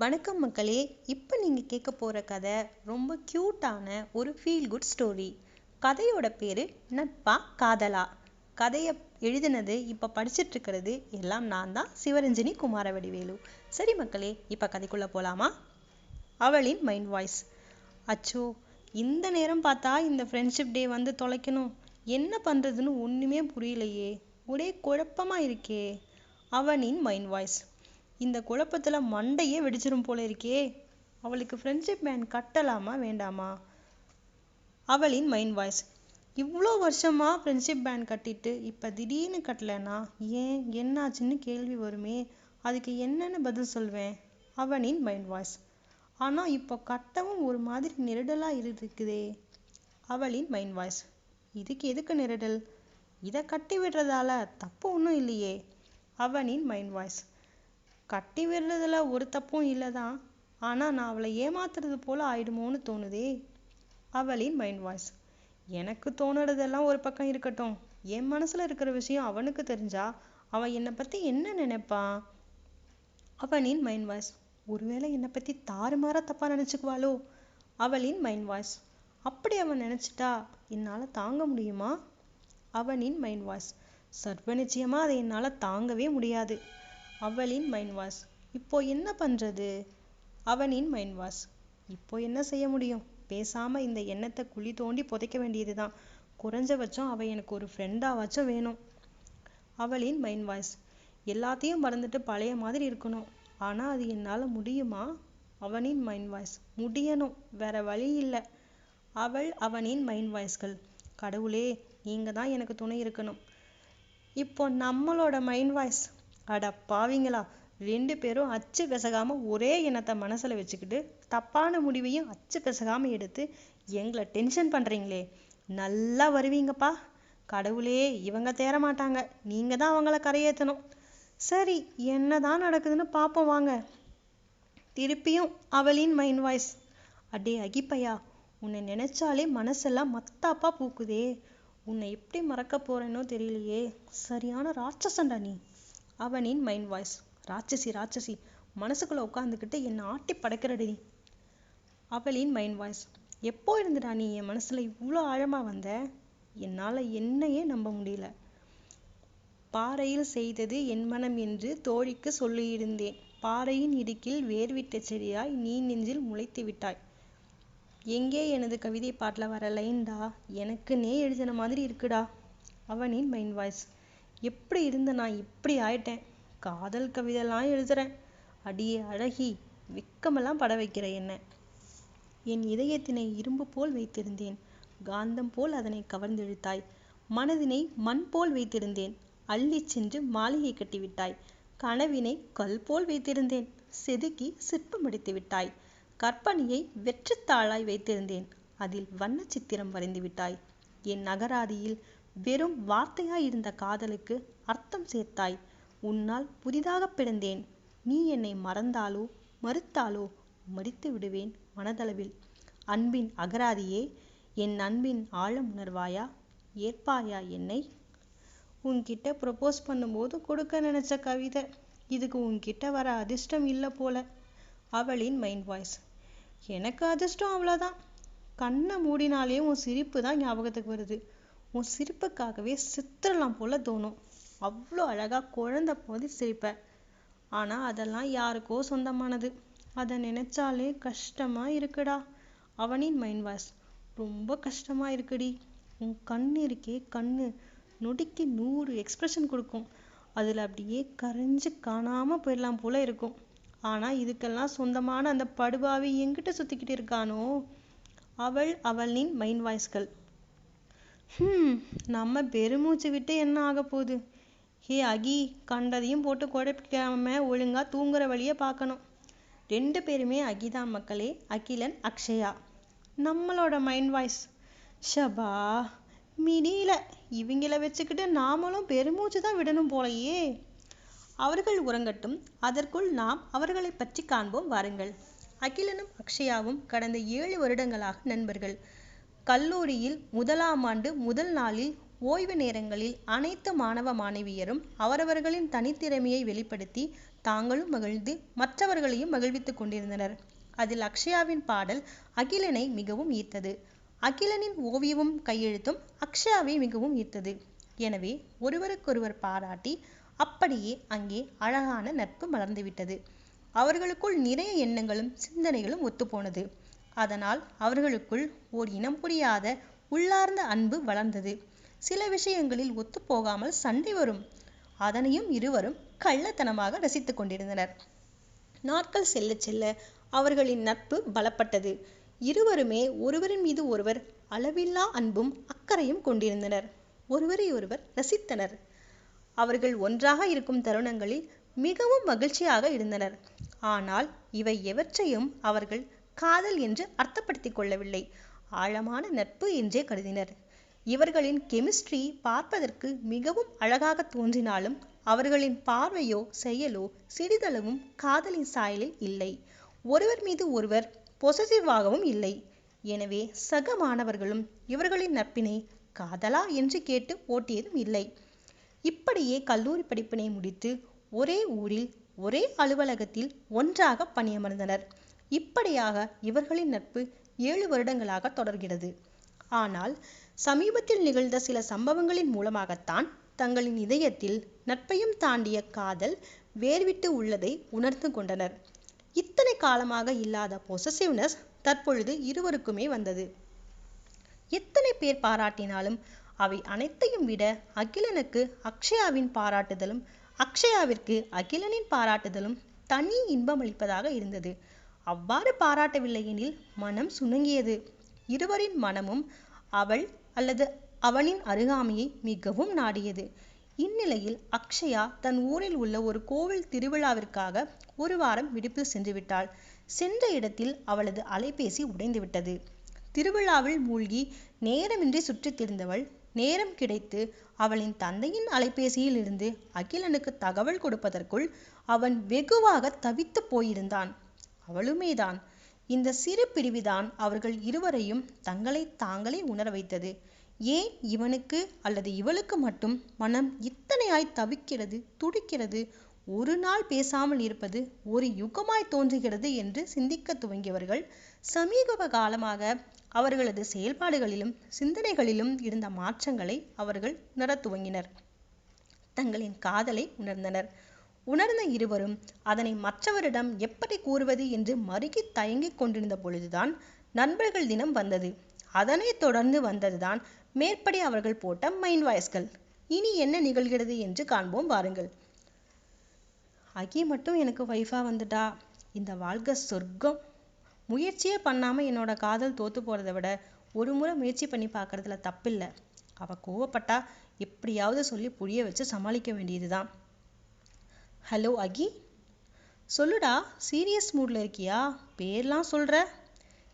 வணக்கம் மக்களே இப்போ நீங்கள் கேட்க போகிற கதை ரொம்ப க்யூட்டான ஒரு ஃபீல் குட் ஸ்டோரி கதையோட பேர் நட்பா காதலா? கதையை எழுதினது இப்போ படிச்சிட்டு இருக்கிறது எல்லாம் நான் தான் சிவரஞ்சனி குமாரவடிவேலு. சரி மக்களே இப்போ கதைக்குள்ளே போகலாமா அவளின் மைண்ட் வாய்ஸ் அச்சோ இந்த நேரம் பார்த்தா இந்த ஃப்ரெண்ட்ஷிப் டே வந்து தொலைக்கணும். என்ன பண்ணுறதுன்னு ஒன்றுமே புரியலையே. ஒரே குழப்பமாக இருக்கே. அவனின் மைண்ட் வாய்ஸ் இந்த குழப்பத்தில் மண்டையே வெடிச்சிரும் போல இருக்கே. அவளுக்கு ஃப்ரெண்ட்ஷிப் பேண்ட் கட்டலாமா வேண்டாமா? அவளின் மைண்ட் வாய்ஸ் இவ்வளோ வருஷமாக ஃப்ரெண்ட்ஷிப் பேண்ட் கட்டிட்டு இப்போ திடீர்னு கட்டலைன்னா ஏன் என்னாச்சுன்னு கேள்வி வருமே. அதுக்கு என்னன்னு பதில் சொல்வேன். அவனின் மைண்ட் வாய்ஸ் ஆனால் இப்போ கட்டவும் ஒரு மாதிரி நெருடலாக இருக்குதே. அவளின் மைண்ட் வாய்ஸ் இதுக்கு எதுக்கு நெருடல்? இதை கட்டி விடுறதால தப்பு ஒன்றும் இல்லையே. அவனின் மைண்ட் வாய்ஸ் கட்டி விடுறதுல ஒரு தப்பும் இல்லை தான் ஆனால் நான் அவளை ஏமாத்துறது போல ஆயிடுமோன்னு தோணுதே. அவளின் மைண்ட் வாய்ஸ் எனக்கு தோணுறதெல்லாம் ஒரு பக்கம் இருக்கட்டும். என் மனசுல இருக்கிற விஷயம் அவனுக்கு தெரிஞ்சா அவன் என்னை பத்தி என்ன நினைப்பான்? அவனின் மைண்ட் வாய்ஸ் ஒருவேளை என்னை பத்தி தாறுமாறா தப்பா நினைச்சுக்குவாளோ? அவளின் மைண்ட் வாய்ஸ் அப்படி அவன் நினைச்சிட்டா என்னால தாங்க முடியுமா? அவனின் மைண்ட் வாய்ஸ் சர்வ நிச்சயமாக அதை என்னால தாங்கவே முடியாது. அவளின் மைண்ட் வாய்ஸ் இப்போ என்ன பண்றது? அவனின் மைண்ட் வாய்ஸ் இப்போ என்ன செய்ய முடியும்? பேசாம இந்த எண்ணத்தை குழி தோண்டி புதைக்க வேண்டியதுதான். குறைஞ்சபட்சம் அவ எனக்கு ஒரு ஃப்ரெண்டாவாச்சும் வேணும். அவளின் மைண்ட் வாய்ஸ் எல்லாத்தையும் மறந்துட்டு பழைய மாதிரி இருக்கணும். ஆனா அது என்னால முடியுமா? அவனின் மைண்ட் வாய்ஸ் முடியணும். வேற வழி இல்லை. அவள் அவனின் மைண்ட் வாய்ஸ்கள் கடவுளே நீங்க தான் எனக்கு துணை இருக்கணும். இப்போ நம்மளோட மைண்ட் வாய்ஸ் அட பாவிங்களா. ரெண்டு பேரும் அச்சு பிசகாம ஒரே எண்ணத்தை மனசுல வச்சுக்கிட்டு தப்பான முடிவையும் அச்சு பிசகாம எடுத்து எங்களை டென்ஷன் பண்றீங்களே. நல்லா வருவீங்கப்பா. கடவுளே இவங்க தேற மாட்டாங்க. நீங்க தான் அவங்கள கரையேற்றணும் சரி என்னதான் நடக்குதுன்னு பார்ப்போம் வாங்க. திருப்பியும் அவளின் மைண்ட் வாய்ஸ் அடே அகிப்பையா உன்னை நினைச்சாலே மனசெல்லாம் மத்தாப்பா பூக்குதே. உன்னை எப்படி மறக்க போறேனோ தெரியலையே. சரியான ராட்சசண்டா நீ. அவனின் மைண்ட் வாய்ஸ் ராட்சசி ராட்சசி மனசுக்குள்ள உட்காந்துக்கிட்டு என்னை ஆட்டி படைக்கிறடி. அவளின் மைண்ட் வாய்ஸ் எப்போ இருந்துடா நீ என் மனசுல இவ்வளோ ஆழமா வந்த? என்னால என்னையே நம்ப முடியல. பாறையில் செய்தது என் மனம் என்று தோழிக்கு சொல்லியிருந்தேன். பாறையின் இடுக்கில் வேர்விட்ட செடியாய் நீ நெஞ்சில் முளைத்து விட்டாய். எங்கே எனது கவிதை பாட்டில் வர லைன்டா எனக்குன்னே எழுதின மாதிரி இருக்குடா. அவனின் மைண்ட் வாய்ஸ் எப்படி இருந்த நான் இப்படி ஆயிட்டேன்? காதல் கவிதைலாம் எழுதுறேன். அடியே அழகி விக்கமெல்லாம் பட வைக்கிற என்ன? என் இதயத்தினை இரும்பு போல் வைத்திருந்தேன். காந்தம் போல் அதனை கவர்ந்தெழுத்தாய். மனதினை மண் போல் வைத்திருந்தேன். அள்ளிச் சென்று மாளிகை கட்டிவிட்டாய். கனவினை கல் போல் வைத்திருந்தேன். செதுக்கி சிற்பம் அடித்து விட்டாய். கற்பனையை வெற்றுத்தாளாய் வைத்திருந்தேன். அதில் வண்ண சித்திரம் வரைந்து விட்டாய். என் நகராதியில் வெறும் வார்த்தையாய் இருந்த காதலுக்கு அர்த்தம் சேர்த்தாய். உன்னால் புதிதாக பிறந்தேன். நீ என்னை மறந்தாலோ மறுத்தாலோ மறித்து விடுவேன் மனதளவில். அன்பின் அகராதியே என் அன்பின் ஆழம் உணர்வாயா? ஏற்பாயா என்னை? உன்கிட்ட ப்ரப்போஸ் பண்ணும்போது கொடுக்க நினைச்ச கவிதை. இதுக்கு உன்கிட்ட வர அதிர்ஷ்டம் இல்லை போல. அவளின் மைண்ட் வாய்ஸ் எனக்கு அதிர்ஷ்டம் அவ்வளோதான் கண்ணை மூடினாலே உன் சிரிப்பு தான் ஞாபகத்துக்கு வருது. உன் சிரிப்புக்காகவே சித்திரலாம் போல தோணும். அவ்வளோ அழகா குழந்த போது சிரிப்ப. ஆனா அதெல்லாம் யாருக்கோ சொந்தமானது. அதை நினைச்சாலே கஷ்டமா இருக்குடா. அவனின் மைண்ட் வாய்ஸ் ரொம்ப கஷ்டமா இருக்குடி. உன் கண்ணு இருக்கே கண்ணு. நொடிக்கு நூறு எக்ஸ்பிரஷன் கொடுக்கும். அதுல அப்படியே கரைஞ்சு காணாம போயிடலாம் போல இருக்கும். ஆனா இதுக்கெல்லாம் சொந்தமான அந்த படுபாவி எங்கிட்ட சுத்திக்கிட்டு இருக்கானோ? அவள் அவளின் மைண்ட் வாய்ஸ்கள் ஹம் நம்ம பெருமூச்சு விட்டு என்ன ஆக போகுது? ஹே அகி கண்டதையும் போட்டு குழப்பிக்காம ஒழுங்கா தூங்குற வழியை பார்க்கணும். ரெண்டு பேருமே அகிதான் மக்களே அகிலன் அக்ஷயா. நம்மளோட மைண்ட் வாய்ஸ் ஷபா மிடியில இவங்கள வச்சுக்கிட்டு நாமளும் பெருமூச்சு தான் விடணும் போலயே. அவர்கள் உறங்கட்டும் அதற்குள் நாம் அவர்களை பற்றி காண்போம். வாருங்கள். அகிலனும் அக்ஷயாவும் கடந்த ஏழு வருடங்களாக நண்பர்கள். கல்லூரியில் முதலாம் ஆண்டு முதல் நாளில் ஓய்வு நேரங்களில் அனைத்து மாணவ மாணவியரும் அவரவர்களின் தனித்திறமையை வெளிப்படுத்தி தாங்களும் மகிழ்ந்து மற்றவர்களையும் மகிழ்வித்துக் கொண்டிருந்தனர். அதில் அக்ஷயாவின் பாடல் அகிலனை மிகவும் ஈர்த்தது. அகிலனின் ஓவியமும் கையெழுத்தும் அக்ஷயாவை மிகவும் ஈர்த்தது. எனவே ஒருவருக்கொருவர் பாராட்டி அப்படியே அங்கே அழகான நட்பு மலர்ந்துவிட்டது. அவர்களுக்குள் நிறைய எண்ணங்களும் சிந்தனைகளும் ஒத்துப்போனது. அதனால் அவர்களுக்குள் ஓர் இனம் புரியாத உள்ளார்ந்த அன்பு வளர்ந்தது. சில விஷயங்களில் ஒத்துப்போகாமல் சண்டை வரும். அதனையும் இருவரும் கள்ளத்தனமாக ரசித்துக் கொண்டிருந்தனர். நாட்கள் செல்ல செல்ல அவர்களின் நட்பு பலப்பட்டது. இருவருமே ஒருவரின் மீது ஒருவர் அளவில்லா அன்பும் அக்கறையும் கொண்டிருந்தனர். ஒருவரை ஒருவர் ரசித்தனர். அவர்கள் ஒன்றாக இருக்கும் தருணங்களில் மிகவும் மகிழ்ச்சியாக இருந்தனர். ஆனால் இவை எவற்றையும் அவர்கள் காதல் என்று அர்த்தப்படுத்திக் கொள்ளவில்லை. ஆழமான நட்பு என்றே கருதினர். இவர்களின் கெமிஸ்ட்ரி பார்ப்பதற்கு மிகவும் அழகாக தோன்றினாலும் அவர்களின் பார்வையோ செயலோ சிறிதளவும் காதலின் சாயலில் இல்லை. ஒருவர் மீது ஒருவர் பொசசிவாகவும் இல்லை. எனவே சக மாணவர்களும் இவர்களின் நட்பினை காதலா என்று கேட்டு ஓட்டியதும் இல்லை. இப்படியே கல்லூரி படிப்பினை முடித்து ஒரே ஊரில் ஒரே அலுவலகத்தில் ஒன்றாக பணியமர்ந்தனர். இப்படியாக இவர்களின் நட்பு ஏழு வருடங்களாக தொடர்கிறது. ஆனால் சமீபத்தில் நிகழ்ந்த சில சம்பவங்களின் மூலமாகத்தான் தங்களின் இதயத்தில் நட்பையும் தாண்டிய காதல் வேர்விட்டு உள்ளதை உணர்ந்து கொண்டனர். இத்தனை காலமாக இல்லாத பொசசிவ்னஸ் தற்பொழுது இருவருக்குமே வந்தது. எத்தனை பேர் பாராட்டினாலும் அவை அனைத்தையும் விட அகிலனுக்கு அக்ஷயாவின் பாராட்டுதலும் அக்ஷயாவிற்கு அகிலனின் பாராட்டுதலும் தனி இன்பம் அளிப்பதாக இருந்தது. அவ்வாறு பாராட்டவில்லையெனில் மனம் சுணங்கியது. இருவரின் மனமும் அவள் அல்லது அவனின் அருகாமையை மிகவும் நாடியது. இந்நிலையில் அக்ஷயா தன் ஊரில் உள்ள ஒரு கோவில் திருவிழாவிற்காக ஒரு வாரம் விடுப்பில் சென்று விட்டாள். சென்ற இடத்தில் அவளது அலைபேசி உடைந்துவிட்டது. திருவிழாவில் மூழ்கி நேரமின்றி சுற்றித் திரிந்தவள் நேரம் கிடைத்து அவளின் தந்தையின் அலைபேசியில் இருந்து அகிலனுக்கு தகவல் கொடுப்பதற்குள் அவன் வெகுவாக தவித்து போயிருந்தான். அவளுமேதான். இந்த சிறு பிரிவுதான் அவர்கள் இருவரையும் தங்களை தாங்களே உணர வைத்தது. ஏன் இவனுக்கு அல்லது இவளுக்கு மட்டும் மனம் இத்தனையாய் தவிக்கிறது துடிக்கிறது? ஒரு நாள் பேசாமல் இருப்பது ஒரு யுகமாய் தோன்றுகிறது என்று சிந்திக்க துவங்கியவர்கள் சமீப காலமாக அவர்களது செயல்பாடுகளிலும் சிந்தனைகளிலும் இருந்த மாற்றங்களை அவர்கள் உணரத் துவங்கினர். தங்களின் காதலை உணர்ந்தனர். உணர்ந்த இருவரும் அதனை மற்றவரிடம் எப்படி கூறுவது என்று மறுகி தயங்கிக் கொண்டிருந்த பொழுதுதான் நண்பர்கள் தினம் வந்தது. அதனைத் தொடர்ந்து வந்ததுதான் மேற்படி அவர்கள் போட்ட மைண்ட் வாய்ஸ்கள் இனி என்ன நிகழ்கிறது என்று காண்போம் வாருங்கள். அகி மட்டும் எனக்கு ஒய்ஃபா வந்துட்டா? இந்த வாழ்க்கை சொர்க்கம். முயற்சியே பண்ணாம என்னோட காதல் தோத்து போறதை விட ஒரு முறை முயற்சி பண்ணி பார்க்கறதுல தப்பில்லை. அவ கோவப்பட்டா எப்படியாவது சொல்லி புரிய வச்சு சமாளிக்க வேண்டியதுதான். ஹலோ அகி. சொல்லுடா சீரியஸ் மூடில் இருக்கியா? பேர்லாம் சொல்கிற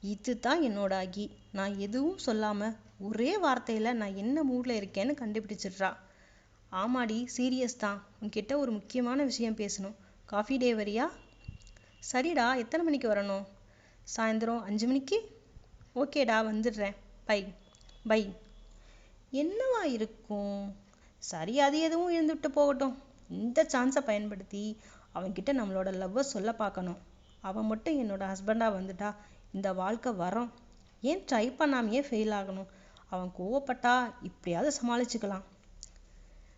இது தான் என்னோட அகி. நான் எதுவும் சொல்லாமல் ஒரே வார்த்தையில் நான் என்ன மூடில் இருக்கேன்னு கண்டுபிடிச்சிடுறா. ஆமாடி சீரியஸ் தான். உன்கிட்ட ஒரு முக்கியமான விஷயம் பேசணும். காஃபி டே வரியா? சரிடா எத்தனை மணிக்கு வரணும்? சாயந்தரம் அஞ்சு மணிக்கு? ஓகேடா வந்துடுறேன். பை. பை. என்னவா இருக்கும்? சரி அது எதுவும் இருந்துட்டு போகட்டும். இந்த சான்ஸை பயன்படுத்தி அவன்கிட்ட நம்மளோட லவ்வை சொல்ல பார்க்கணும். அவன் மட்டும் என்னோட ஹஸ்பண்டாக வந்துட்டா இந்த வாழ்க்கை வரோம். ஏன் ட்ரை பண்ணாமையே ஃபெயில் ஆகணும்? அவன் கோவப்பட்டா இப்படியாவது சமாளிச்சுக்கலாம்.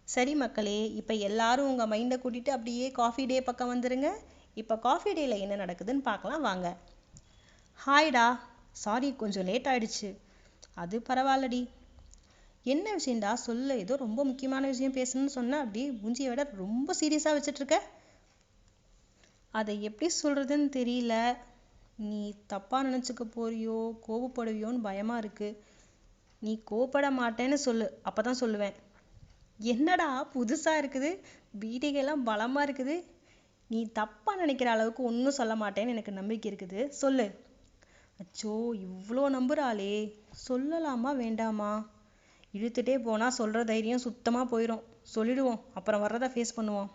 சரி மக்களே இப்போ எல்லாரும் உங்கள் மைண்டை கூட்டிகிட்டு அப்படியே காஃபி டே பக்கம் வந்துடுங்க இப்போ காஃபி டேயில் என்ன நடக்குதுன்னு பார்க்கலாம் வாங்க. ஹாய்டா சாரி கொஞ்சம் லேட் ஆயிடுச்சு. அது பரவாயில்லடி. என்ன விஷயம்டா சொல்லு ஏதோ ரொம்ப முக்கியமான விஷயம் பேசணும்னு சொன்னால் அப்படி மூஞ்சியை விட ரொம்ப சீரியஸாக வச்சுட்ருக்க இருக்க அதை எப்படி சொல்கிறதுன்னு தெரியல. நீ தப்பாக நினச்சிக்க போறியோ கோவப்படுவியோன்னு பயமாக இருக்கு. நீ கோவப்பட மாட்டேன்னு சொல்லு அப்போ தான் சொல்லுவேன். என்னடா புதுசாக இருக்குது? பீடிகைலாம் பலமாக இருக்குது. நீ தப்பாக நினைக்கிற அளவுக்கு ஒன்றும் சொல்ல மாட்டேன்னு எனக்கு நம்பிக்கை இருக்குது. சொல்லு. அச்சோ இவ்வளோ நம்புறாளே. சொல்லலாமா வேண்டாமா? இழுத்துட்டே போனால் சொல்கிற தைரியம் சுத்தமாக போயிடும் சொல்லிடுவோம். அப்புறம் வர்றதை ஃபேஸ் பண்ணுவோம்.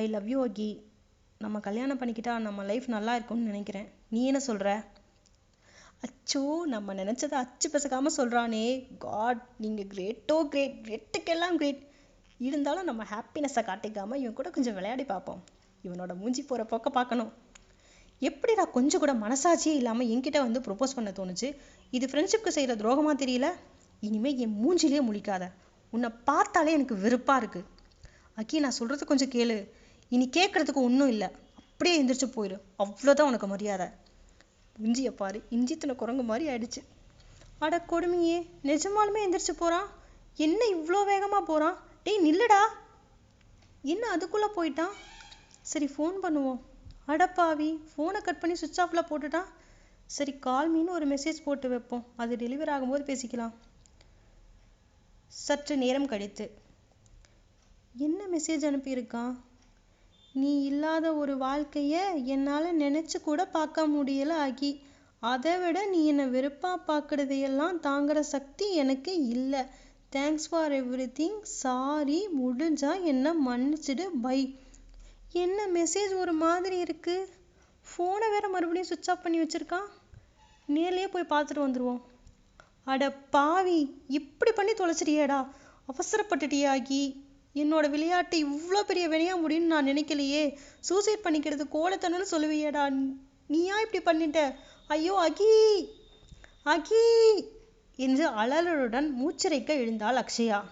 ஐ லவ் யூ அகி நம்ம கல்யாணம் பண்ணிக்கிட்டா நம்ம லைஃப் நல்லா இருக்கும்னு நினைக்கிறேன். நீ என்ன சொல்கிற அச்சோ நம்ம நினச்சதை அச்சு பிசகாம சொல்கிறானே காட் நீங்கள் கிரேட்டோ கிரேட் கிரேட்டுக்கெல்லாம் கிரேட் இருந்தாலும் நம்ம ஹாப்பினஸை காட்டிக்காமல் இவன் கூட கொஞ்சம் விளையாடி பார்ப்போம். இவனோட மூஞ்சி போகிற போக்க பார்க்கணும். எப்படிடா கொஞ்சம் கூட மனசாட்சியே இல்லாமல் என்கிட்ட வந்து ப்ரொப்போஸ் பண்ண தோணுச்சு? இது ஃப்ரெண்ட்ஷிப்க்கு செய்கிற துரோகமாக தெரியல? இனிமேல் என் மூஞ்சிலே முழிக்காத. உன்னை பார்த்தாலே எனக்கு வெறுப்பாக இருக்குது அக்கி நான் சொல்கிறது கொஞ்சம் கேளு. இனி கேட்குறதுக்கு ஒன்றும் இல்லை. அப்படியே எந்திரிச்சு போயிடு அவ்வளோதான் உனக்கு மரியாதை. இஞ்சியை பாரு. இஞ்சி குரங்கு மாதிரி ஆயிடுச்சு. அட கொடுமையே. நிஜமாலுமே எந்திரிச்சு போகிறான் என்ன இவ்வளோ வேகமாக போகிறான் டேய் நில்லுடா. என்ன அதுக்குள்ளே போயிட்டான் சரி ஃபோன் பண்ணுவோம். அடப்பாவி ஃபோனை கட் பண்ணி சுவிட்ச் ஆஃப்ல போட்டுட்டான் சரி கால்மின்னு ஒரு மெசேஜ் போட்டு வைப்போம். அது டெலிவரி ஆகும்போது பேசிக்கலாம். சற்று நேரம் கழித்து. என்ன மெசேஜ் அனுப்பியிருக்கான் நீ இல்லாத ஒரு வாழ்க்கையை என்னால் நினச்சி கூட பார்க்க முடியல ஆகி அதை விட நீ என்னை வெறுப்பாக பார்க்குறதையெல்லாம் தாங்குற சக்தி எனக்கு இல்லை. Thanks for everything sorry முடிஞ்சா என்னை மன்னிச்சிடு. பை என்ன மெசேஜ் ஒரு மாதிரி இருக்கு? ஃபோனை வேற மறுபடியும் சுவிட்ச் ஆஃப் பண்ணி வச்சிருக்கான் நேர்லேயே போய் பார்த்துட்டு வந்துடுவோம் அட பாவி இப்படி பண்ணி தொலைச்சிட்டியேடா. அவசரப்பட்டுட்டியாகி. என்னோட விளையாட்டு இவ்வளோ பெரிய வினையா முடியும்னு நான் நினைக்கலையே. சூசைட் பண்ணிக்கிறது கோலத்தனம்னு சொல்லுவியேடா. நீ- நீயா இப்படி பண்ணிட்ட? ஐயோ அகி! அகி! என்று அலறலுடன் மூச்சிரைக்க எழுந்தாள் அக்ஷயா.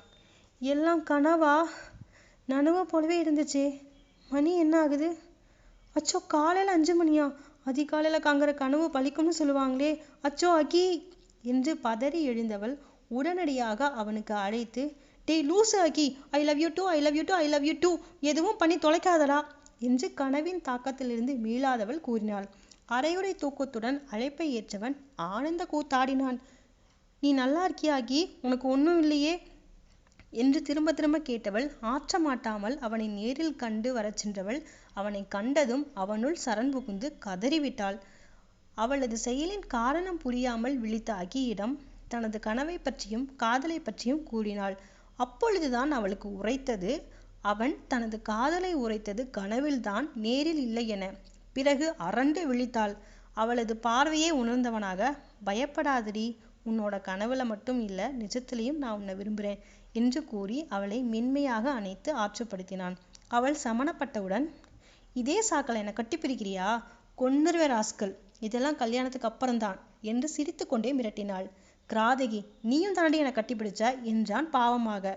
எல்லாம் கனவா? நனவை போலவே இருந்துச்சே. மணி என்ன ஆகுது? அச்சோ காலையில் அஞ்சு மணியா? அதிகாலையில் காங்கிற கனவு பழிக்கும்னு சொல்லுவாங்களே. அச்சோ அகி! என்று பதறி எழுந்தவள் உடனடியாக அவனுக்கு அழைத்து டேய் லூசு Aki! I love you too I love you too I love you too எதுவும் பண்ணி தொலைக்காதடா! என்று கனவின் தாக்கத்திலிருந்து மீளாதவள் கூறினாள். அரையுறை தூக்கத்துடன் அழைப்பை ஏற்றவன் ஆனந்த கூத்தாடினான். நீ நல்லா இருக்கியாகி உனக்கு ஒன்றும் இல்லையே? என்று திரும்ப திரும்ப கேட்டவள் ஆற்ற மாட்டாமல் அவனை நேரில் கண்டு வரச் சென்றவள் அவனை கண்டதும் அவனுள் சரண் புகுந்து கதறிவிட்டாள். அவளது செயலின் காரணம் புரியாமல் விழித்த அகியிடம் தனது கனவை பற்றியும் காதலை பற்றியும் கூறினாள். அப்பொழுதுதான் அவளுக்கு உரைத்தது அவன் தனது காதலை உரைத்தது கனவில்தான் நேரில் இல்லை என. பிறகு அரண்டு விழித்தாள். அவளது பார்வையை உணர்ந்தவனாக பயப்படாதடி உன்னோட கனவுல மட்டும் இல்ல நிஜத்திலையும் நான் உன்னை விரும்புறேன் என்று கூறி அவளை மென்மையாக அணைத்து ஆற்றுப்படுத்தினான். அவள் சமணப்பட்டவுடன் இதே சாக்கலை என்னை கட்டி பிரிக்கிறியா? கொன்னுருவே ராஸ்கல். இதெல்லாம் கல்யாணத்துக்கு அப்புறம்தான் என்று சிரித்துக்கொண்டே மிரட்டினாள். கிராதகி நீயும் தாண்டி என்னை கட்டிப்பிடிச்ச என்றான் பாவமாக.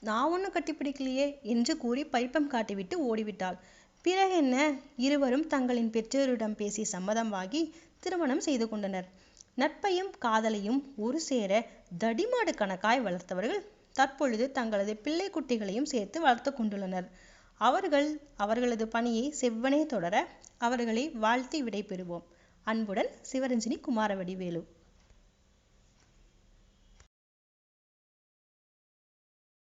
நான் ஒன்றும் கட்டிப்பிடிக்கலையே என்று கூறி பைப்பம் காட்டிவிட்டு ஓடிவிட்டாள். பிறகு என்ன? இருவரும் தங்களின் பெற்றோரிடம் பேசி சம்மதமாகி திருமணம் செய்து கொண்டனர். நட்பையும் காதலையும் ஒரு சேர தடிமாடு கணக்காய் வளர்த்தவர்கள் தற்பொழுது தங்களது பிள்ளை குட்டிகளையும் சேர்த்து வளர்த்து கொண்டுள்ளனர். அவர்கள் அவர்களது பணியை செவ்வனே தொடர அவர்களை வாழ்த்தி விடைபெறுவோம். அன்புடன் சிவரஞ்சனி குமாரவடிவேலு.